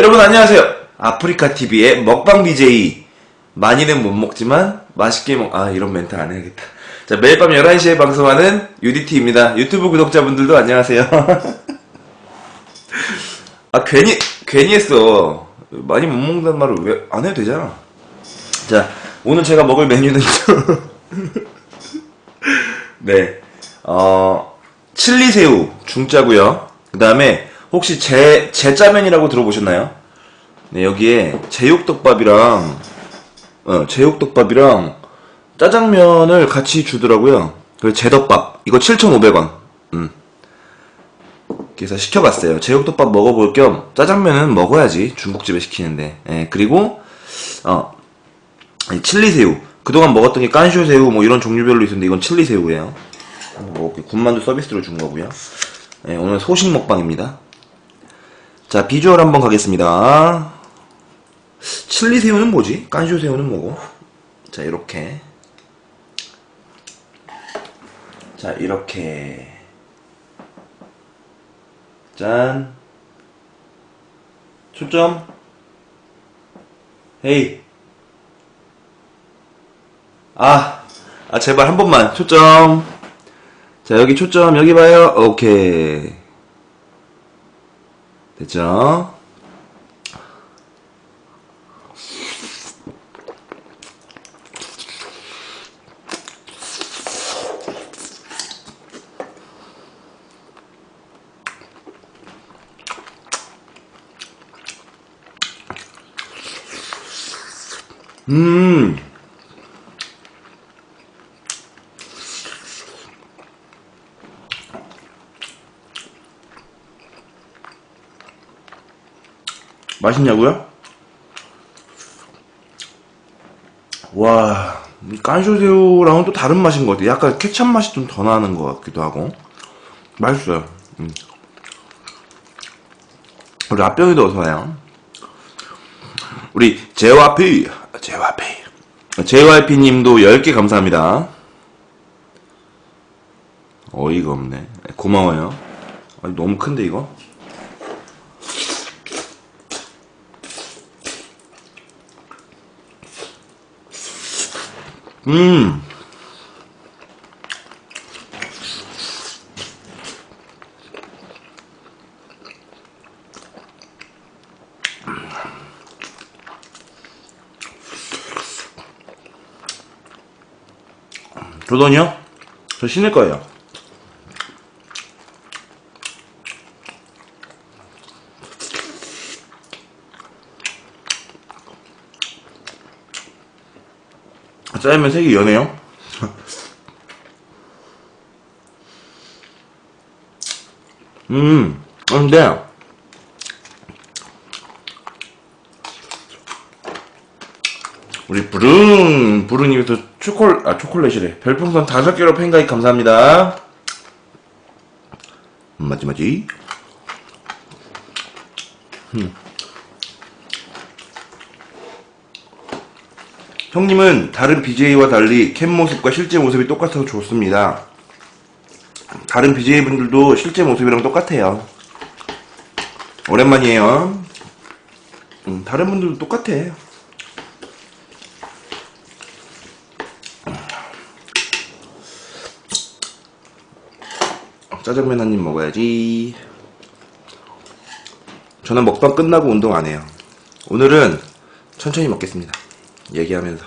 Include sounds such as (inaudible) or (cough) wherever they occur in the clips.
여러분 안녕하세요. 아프리카 TV의 먹방 BJ. 많이는 못 먹지만 맛있게 먹. 아 이런 멘트 안 해야겠다. 자 매일 밤 11시에 방송하는 UDT입니다. 유튜브 구독자분들도 안녕하세요. (laughs) 아 괜히 괜히 했어. 많이 못 먹는다는 말을 왜 안 해도 되잖아. 자 오늘 제가 먹을 메뉴는 (laughs) 네. 어 칠리 새우 중짜고요. 그 다음에 혹시 제 제짜면이라고 들어보셨나요? 네, 여기에 제육덮밥이랑 어, 제육덮밥이랑 짜장면을 같이 주더라고요. 그래서 제덮밥. 이거 7,500원. 음. 그래서 시켜봤어요. 제육덮밥 먹어볼 겸 짜장면은 먹어야지. 중국집에 시키는데. 예, 그리고 어, 이 칠리새우. 그동안 먹었던 게 깐쇼새우 뭐 이런 종류별로 있었는데 이건 칠리새우예요. 한번 먹을게요. 군만두 서비스로 준 거고요. 예, 오늘 소식 먹방입니다. 자, 비주얼 한번 가겠습니다. 칠리 새우는 뭐지? 깐쇼 새우는 뭐고? 자, 이렇게. 자, 이렇게. 짠. 초점. 헤이. 아, 아, 제발 한 번만. 초점. 자, 여기 초점, 여기 봐요. 오케이. 됐죠? 음. 맛있냐고요? 와, 이 깐쇼새우랑은 또 다른 맛인 것 같아요. 약간 케찹 맛이 좀 더 나는 것 같기도 하고. 맛있어요. 음. 우리 앞병이도 어서와요. 우리 JYP, JYP. JYP님도 10개 감사합니다. 어이가 없네. 고마워요. 아니, 너무 큰데, 이거? 음. 조던이요? 저 신을 거예요. 짜장면 색이 연해요? 음, 근데, 우리 부릉, 부릉님께서 초콜, 아, 초콜릿이래. 별풍선 다섯 개로 팬가입 감사합니다. 음, 맞지, 맞지? 음. 형님은 다른 BJ와 달리 캠 모습과 실제 모습이 똑같아서 좋습니다. 다른 BJ분들도 실제 모습이랑 똑같아요. 오랜만이에요. 음, 다른 분들도 똑같아. 짜장면 한 입 먹어야지. 저는 먹방 끝나고 운동 안 해요. 오늘은 천천히 먹겠습니다. 얘기하면서.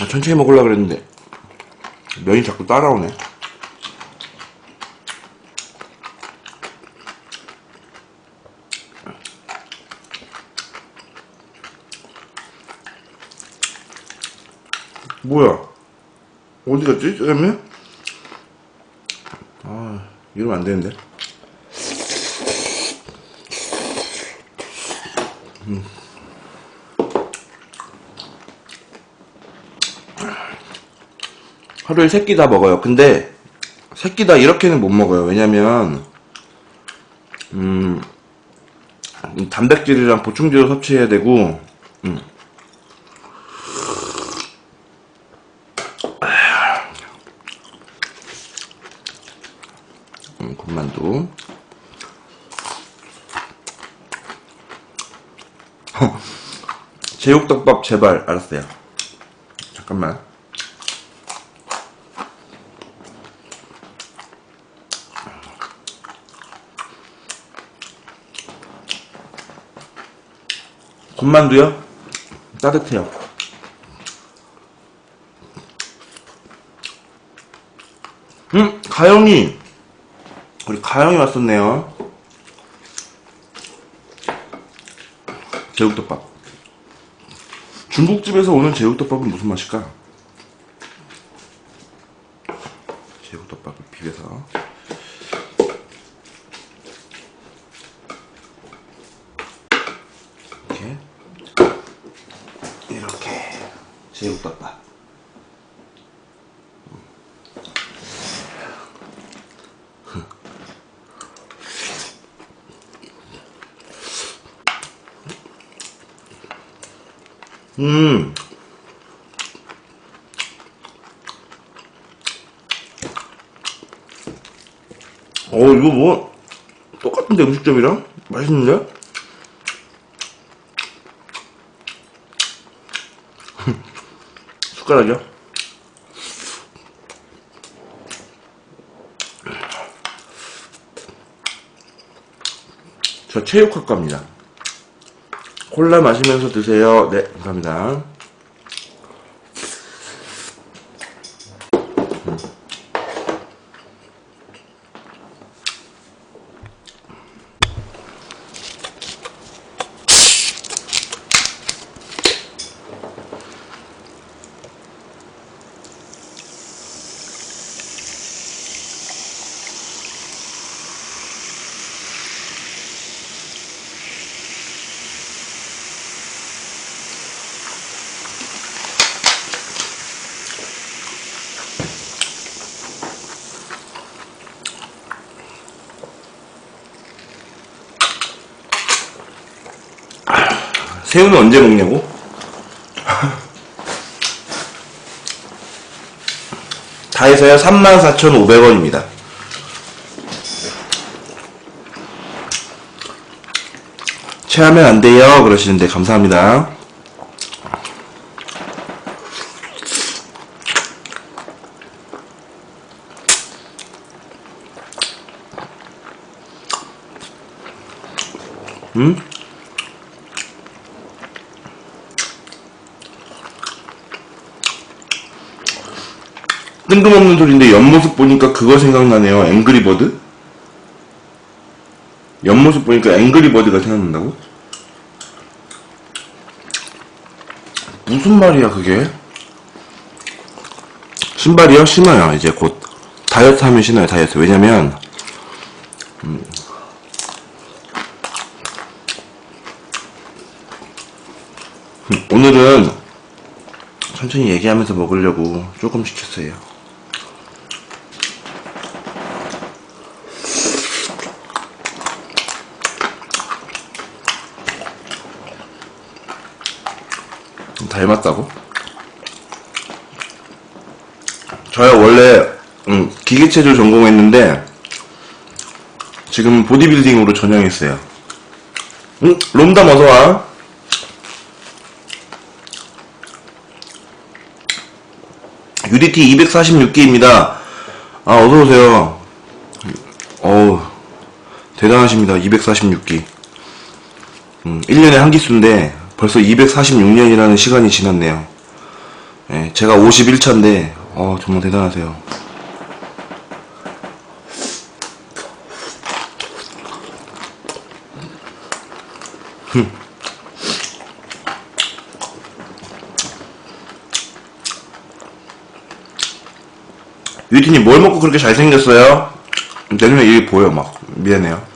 아, 천천히 먹으려고 그랬는데 면이 자꾸 따라오네. 뭐야? 어디 갔지? 짜장면? 아, 이러면 안 되는데. 음. 하루에 세끼 다 먹어요. 근데 세끼 다 이렇게는 못 먹어요. 왜냐면 음, 단백질이랑 보충제도 섭취해야 되고 음. 음, 군만두 제육덮밥 제발 알았어요. 잠깐만. 군만두요? 따뜻해요. 음, 가영이! 우리 가영이 왔었네요. 제육덮밥. 중국집에서 오는 제육덮밥은 무슨 맛일까? 제육덮밥을 비벼서. 이렇게. 이렇게. 제육덮밥. 음. 어, 이거 뭐, 똑같은데, 음식점이랑? 맛있는데? (laughs) 숟가락이요? 저 체육학과입니다. 콜라 마시면서 드세요. 네, 감사합니다. 새우는 언제 먹냐고? (laughs) 다 해서요 34,500원입니다. 체하면 안 돼요. 그러시는데 감사합니다. 뜬금없는 소리인데 옆모습 보니까 그거 생각나네요. 앵그리버드? 옆모습 보니까 앵그리버드가 생각난다고? 무슨 말이야 그게? 신발이요? 신어요 이제 곧 다이어트 하면 신어요 다이어트 왜냐면 음, 음, 오늘은 천천히 얘기하면서 먹으려고 조금 시켰어요 닮았다고? 저요 원래 음, 기계체조 전공했는데 지금 보디빌딩으로 전향했어요. 응? 롬담 어서와. UDT 246기입니다. 아 어서오세요. 어우 대단하십니다. 246기. 음, 1년에 한 기수인데 벌써 246년이라는 시간이 지났네요. 예, 제가 51차인데 어, 정말 대단하세요. 흠. 유티님 뭘 먹고 그렇게 잘생겼어요? 내 눈에 이게 보여 막 미안해요.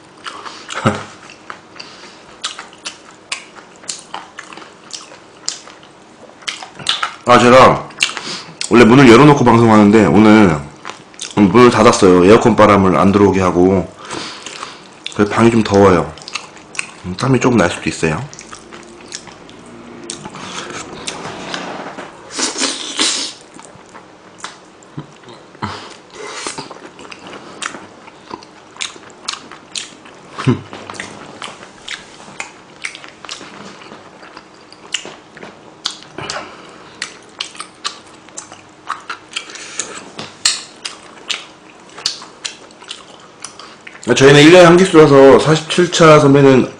아 제가 원래 문을 열어놓고 방송하는데 오늘 문을 닫았어요. 에어컨 바람을 안 들어오게 하고. 그래서 방이 좀 더워요. 음, 땀이 조금 날 수도 있어요. 저희는 1년에 한 기수라서 47차 선배는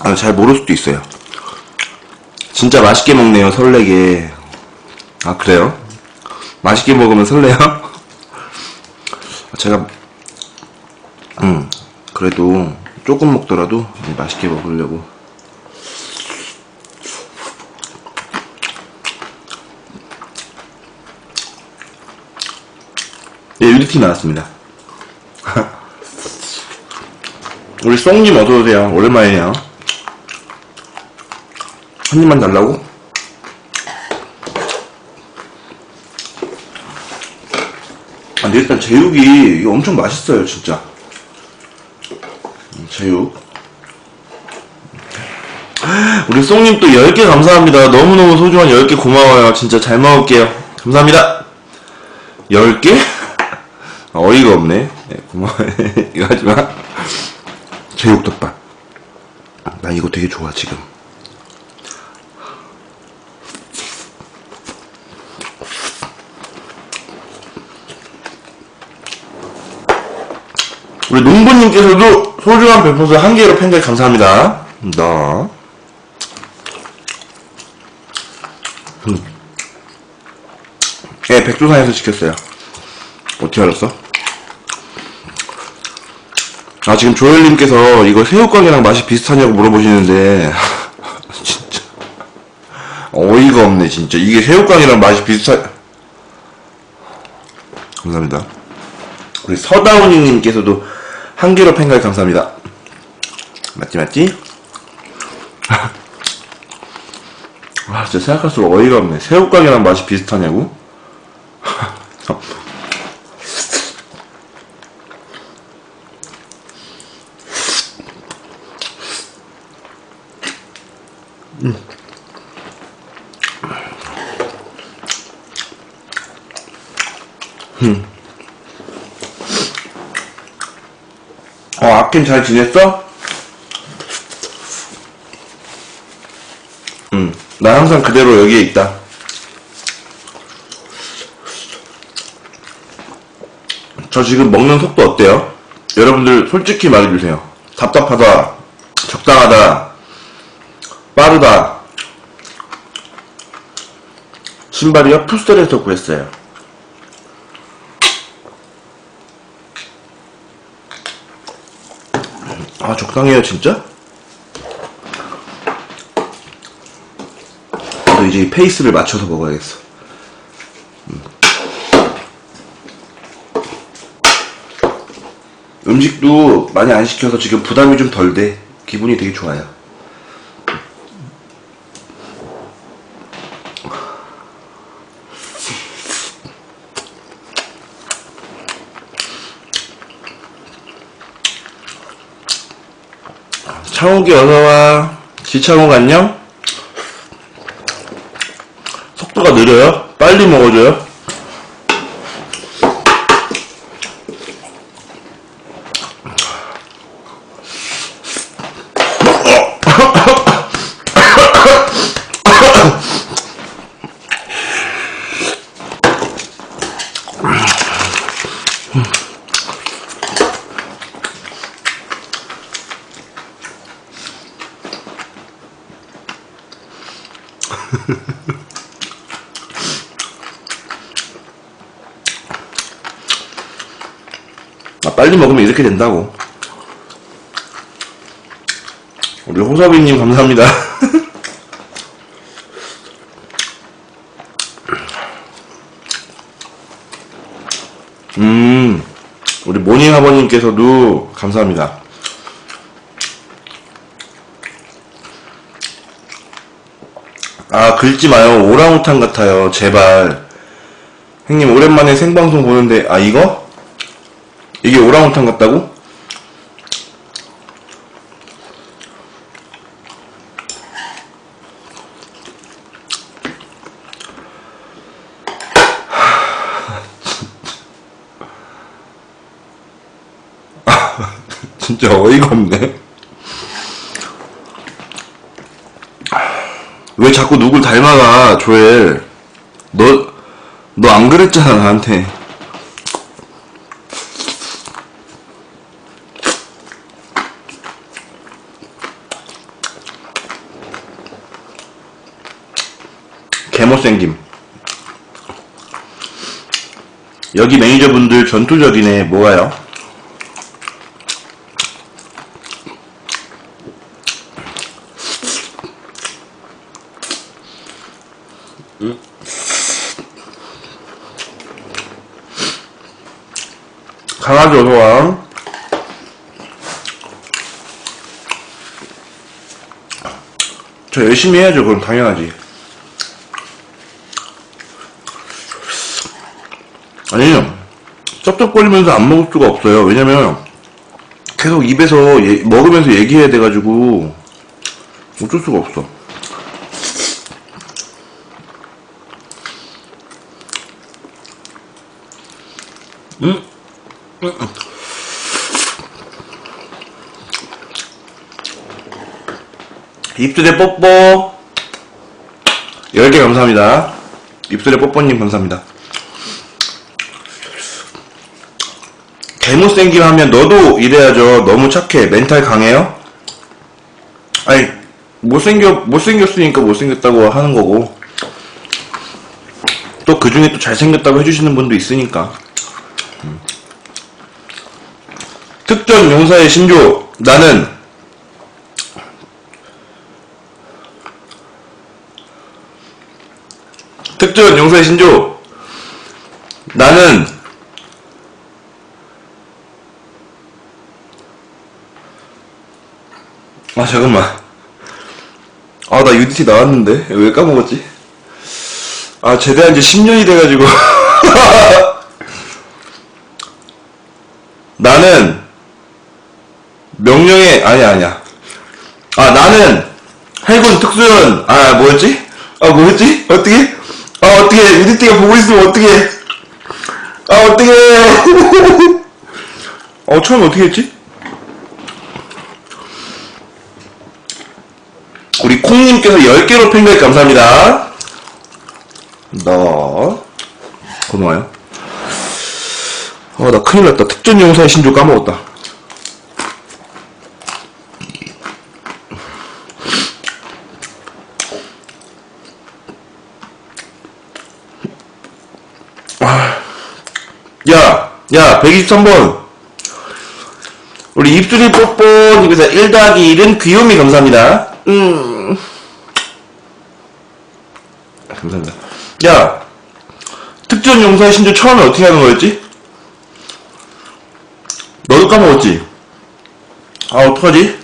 아, 잘 모를 수도 있어요. 진짜 맛있게 먹네요, 설레게. 아, 그래요? 맛있게 먹으면 설레요? (laughs) 제가, 음, 그래도 조금 먹더라도 맛있게 먹으려고. 예, 유리티 나왔습니다. (laughs) 우리 쏭님 어서오세요. 오랜만이에요. 한 입만 달라고? 아, 근데 일단 제육이 엄청 맛있어요, 진짜. 음, 제육. 우리 쏭님 또 10개 감사합니다. 너무너무 소중한 10개 고마워요. 진짜 잘 먹을게요. 감사합니다. 10개? 어이가 없네. 네, 고마워요. (laughs) 이거 하지 마. 제육덮밥. 나 이거 되게 좋아, 지금. 우리 농부님께서도 소중한 별풍선 한 개로 팬들 감사합니다. 나. 음. 예, 백두산에서 시켰어요. 어떻게 알았어? 아, 지금 조엘님께서 이거 새우깡이랑 맛이 비슷하냐고 물어보시는데, (laughs) 진짜. 어이가 없네, 진짜. 이게 새우깡이랑 맛이 비슷하, 감사합니다. 우리 서다운이님께서도 한 개로 팬가입 감사합니다. 맞지, 맞지? (laughs) 아, 진짜 생각할수록 어이가 없네. 새우깡이랑 맛이 비슷하냐고? (laughs) 어, 아킨 잘 지냈어? 응, 나 항상 그대로 여기에 있다. 저 지금 먹는 속도 어때요? 여러분들 솔직히 말해주세요. 답답하다, 적당하다, 빠르다. 신발이요? 푸스텔에서 구했어요. 아 적당해요 진짜? 나도 이제 이 페이스를 맞춰서 먹어야겠어 음. 음식도 많이 안 시켜서 지금 부담이 좀 덜 돼 기분이 되게 좋아요 창욱이 어서와 지창욱 안녕 속도가 느려요? 빨리 먹어줘요? 아, 빨리 먹으면 이렇게 된다고. 우리 호섭이님 감사합니다. (laughs) 음, 우리 모닝 아버님께서도 감사합니다. 아, 긁지 마요. 오랑우탄 같아요. 제발. 형님 오랜만에 생방송 보는데 아 이거? 이게 오랑우탄 같다고? (laughs) 진짜 어이가 없네. 왜 자꾸 누굴 닮아가, 조엘. 너, 너 안 그랬잖아, 나한테. 개못생김. 여기 매니저분들 전투적이네, 뭐가요? 강아지 어서와. 저 열심히 해야죠, 그럼 당연하지. 아니요. 쩝쩝거리면서 안 먹을 수가 없어요. 왜냐면, 계속 입에서 예- 먹으면서 얘기해야 돼가지고, 어쩔 수가 없어. 입술에 뽀뽀. 10개 감사합니다. 입술에 뽀뽀님 감사합니다. 개못생김 하면 너도 이래야죠. 너무 착해. 멘탈 강해요? 아니, 못생겨, 못생겼으니까 못생겼다고 하는 거고. 또 그 중에 또 잘생겼다고 해주시는 분도 있으니까. 음. 특전 용사의 신조. 나는 특전 용사의 신조. 나는 아 잠깐만. 아 나 UDT 나왔는데 왜 까먹었지? 아 제대한 지 10년이 돼가지고 (laughs) 나는 명령의 아니 아니야. 아 나는 해군 특수연 아 뭐였지? 아 뭐였지? 어떻게? 아 어떻게 UDT가 보고 있으면 어떻게? 아 어떻게? (laughs) 어 처음 어떻게 했지? 우리 콩님께서 10개로 팬가입 감사합니다. 너 고마워요. 어, 나 큰일 났다. 특전 용사의 신조 까먹었다. 야, 야, 123번. 우리 입술이 뽀뽀님께서 1 더하기 1은 귀요미 감사합니다. 음. 감사합니다. 야, 특전 용사의 신조 처음에 어떻게 하는 거였지? 너도 까먹었지? 아, 어떡하지?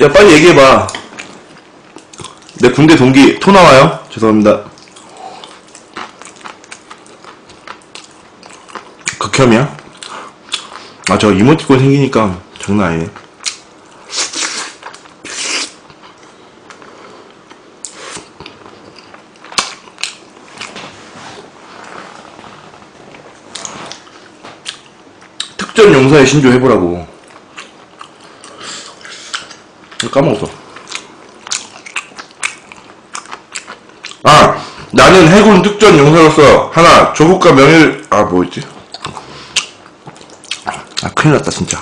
야, 빨리 얘기해봐. 내 군대 동기, 토 나와요? 죄송합니다. 극혐이야? 아, 저 이모티콘 생기니까 장난 아니네. 특전 용사의 신조 해보라고. 까먹었어. 아, 나는 해군 특전 용사로서 하나 조국과 명예를 아 뭐였지? 아 큰일 났다 진짜.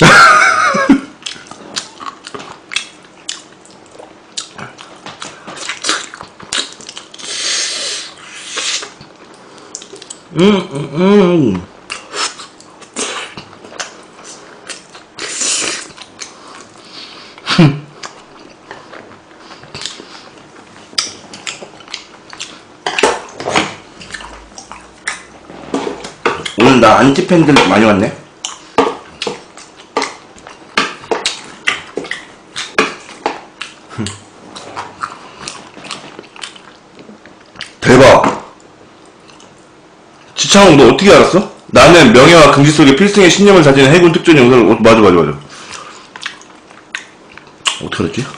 (laughs) 음, 음, 음. (laughs) 나 안티 팬들 많이 왔네. 대박. 지창욱 너 어떻게 알았어? 나는 명예와 금지 속에 필승의 신념을 다지는 해군 특전 영상을 어, 맞아 맞아 맞아. 어떻게 알았지?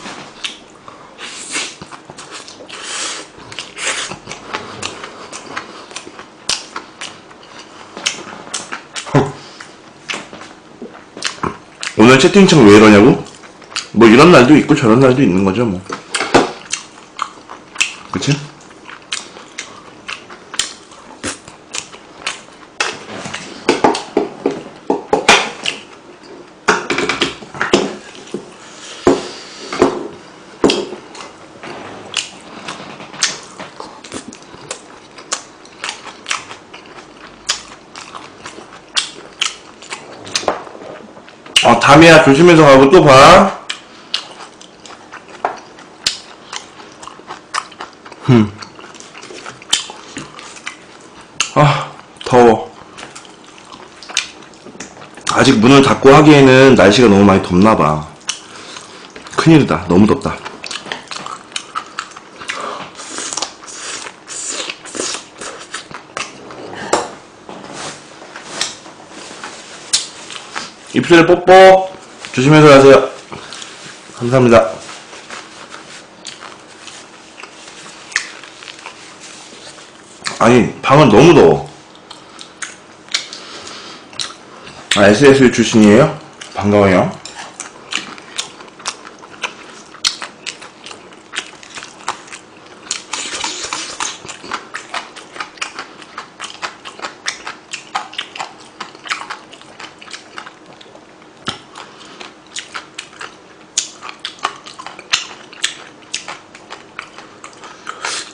채팅창 왜 이러냐고? 뭐 이런 날도 있고 저런 날도 있는 거죠 뭐. 그치? 어, 담이야 조심해서 가고 또 봐. 아, 더워. 아직 문을 닫고 하기에는 날씨가 너무 많이 덥나봐. 큰일이다. 너무 덥다. 입술에 뽀뽀. 조심해서 가세요. 감사합니다. 아니, 방은 너무 더워. 아, SS 출신이에요? 반가워요.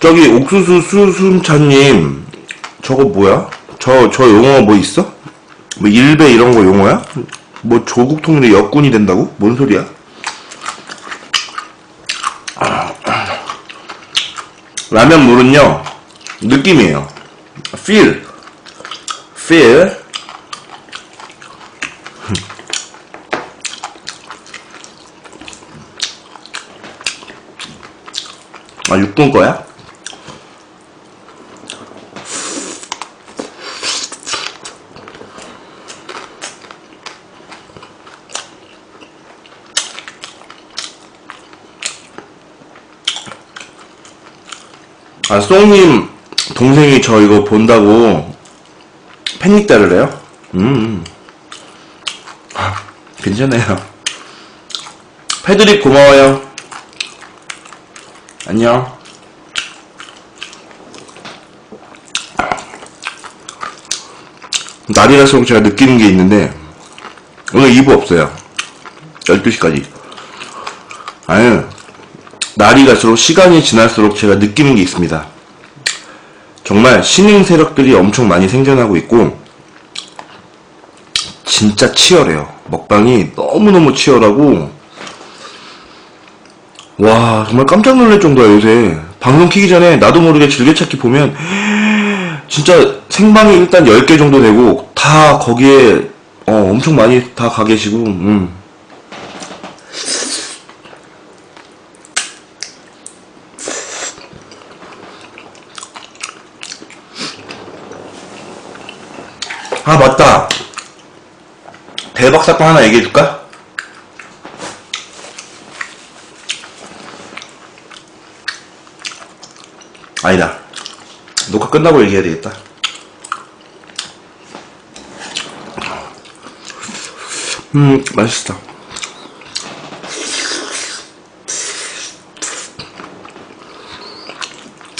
저기 옥수수 수순차님 저거 뭐야? 저 저 용어 뭐 있어? 뭐 일배 이런 거 용어야? 뭐 조국 통일의 역군이 된다고? 뭔 소리야? 아, 라면 물은요 느낌이에요. feel, feel. 아 육군 거야? 아, 송님 동생이 저 이거 본다고 팬닉 따르래요? 음. 아, 괜찮아요. 패드립 고마워요. 안녕. 날이라서 제가 느끼는 게 있는데 오늘 2부 없어요. 12시까지. 아유, 날이 갈수록 시간이 지날수록 제가 느끼는 게 있습니다. 정말 신흥 세력들이 엄청 많이 생겨나고 있고 진짜 치열해요. 먹방이 너무너무 치열하고 와 정말 깜짝 놀랄 정도야 요새 방송 키기 전에 나도 모르게 즐겨찾기 보면 진짜 생방이 일단 10개 정도 되고 다 거기에 어, 엄청 많이 다 가 계시고 음. 아 맞다 대박 사건 하나 얘기해 줄까? 아니다 녹화 끝나고 얘기해야 되겠다 음 맛있다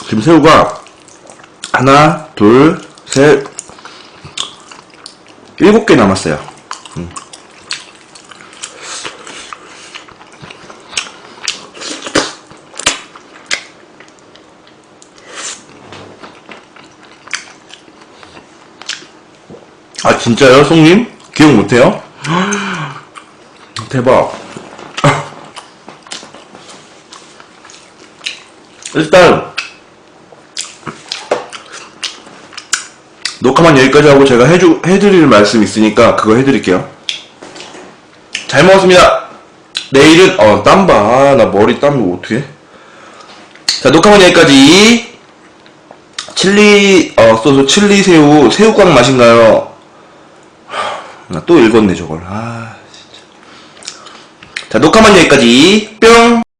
지금 새우가 하나 둘 셋 일곱 개 남았어요. 음. 아 진짜요, 송님? 기억 못해요? 대박. 일단 녹화만 여기까지 하고 제가 해주, 해드릴 말씀 있으니까 그거 해드릴게요. 잘 먹었습니다. 내일은, 어, 땀 봐. 나 머리 땀이 어떻게? 자, 녹화만 여기까지. 칠리 어 소스 칠리 새우 새우깡 맛인가요? 하, 또 읽었네 저걸. 아 진짜. 자 녹화만 여기까지 뿅.